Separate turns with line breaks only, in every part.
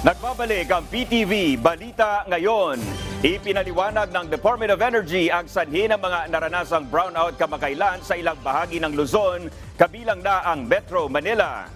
Nagbabalik ang PTV Balita Ngayon. Ipinaliwanag ng Department of Energy ang sanhi ng mga naranasang brownout kamakailan sa ilang bahagi ng Luzon, kabilang na ang Metro Manila.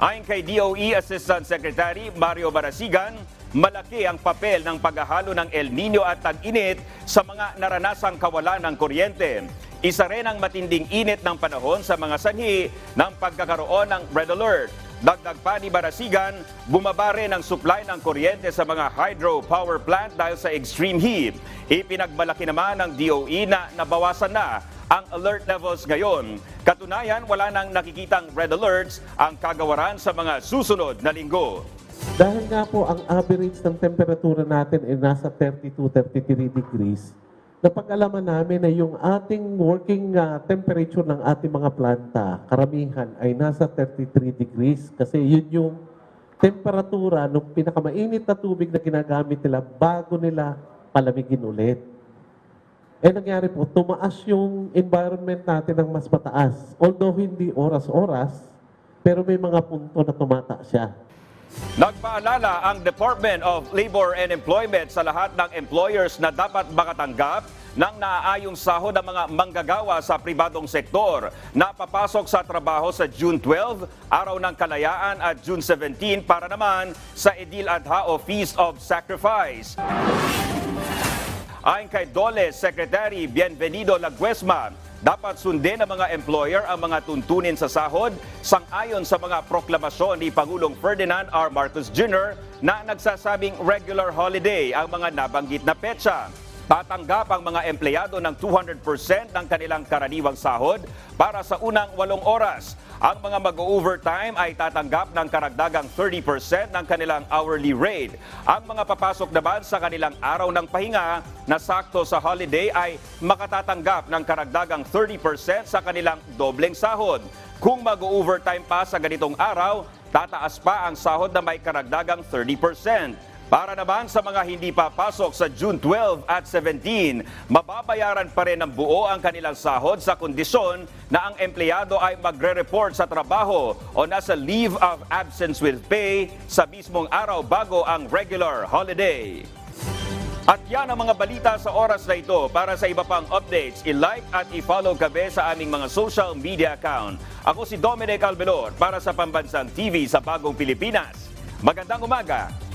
Ayon kay DOE Assistant Secretary Mario Barasigan, malaki ang papel ng paghahalo ng El Nino at tag-init sa mga naranasang kawalan ng kuryente. Isa rin ang matinding init ng panahon sa mga sanhi ng pagkakaroon ng red alert. Dagdag pa ni Barasigan, bumaba rin ang supply ng kuryente sa mga hydro power plant dahil sa extreme heat. Ipinagmalaki naman ng DOE na nabawasan na ang alert levels ngayon. Katunayan, wala nang nakikitang red alerts ang kagawaran sa mga susunod na linggo.
Dahil nga po ang average ng temperatura natin ay nasa 32-33 degrees, napag-alaman namin na yung ating working ah, temperature ng ating mga planta, karamihan ay nasa 33 degrees kasi yun yung temperatura ng pinakamainit na tubig na ginagamit nila bago nila palamigin ulit. Eh nangyari po, tumaas yung environment natin ng mas mataas. Although hindi oras-oras, pero may mga punto na tumataas siya.
Nagpaalala ang Department of Labor and Employment sa lahat ng employers na dapat makatanggap ng naaayong sahod ng mga manggagawa sa pribadong sektor na papasok sa trabaho sa June 12, Araw ng Kalayaan at June 17 para naman sa Edil Adha o Feast of Sacrifice. Ayon kay Dole Secretary Bienvenido Laguesma, dapat sundin ng mga employer ang mga tuntunin sa sahod sang-ayon sa mga proklamasyon ni Pangulong Ferdinand R. Marcos Jr. na nagsasabing regular holiday ang mga nabanggit na petsa. Tatanggap ang mga empleyado ng 200% ng kanilang karaniwang sahod para sa unang walong oras. Ang mga mag-overtime ay tatanggap ng karagdagang 30% ng kanilang hourly rate. Ang mga papasok naman sa kanilang araw ng pahinga na sakto sa holiday ay makatatanggap ng karagdagang 30% sa kanilang dobleng sahod. Kung mag-overtime pa sa ganitong araw, tataas pa ang sahod na may karagdagang 30%. Para naman sa mga hindi papasok sa June 12 at 17, mababayaran pa rin ng buo ang kanilang sahod sa kondisyon na ang empleyado ay magre-report sa trabaho o nasa leave of absence with pay sa mismong araw bago ang regular holiday. At yan ang mga balita sa oras na ito. Para sa iba pang updates, i-like at i-follow kami sa aming mga social media account. Ako si Dominic Albelor para sa Pambansang TV sa Bagong Pilipinas. Magandang umaga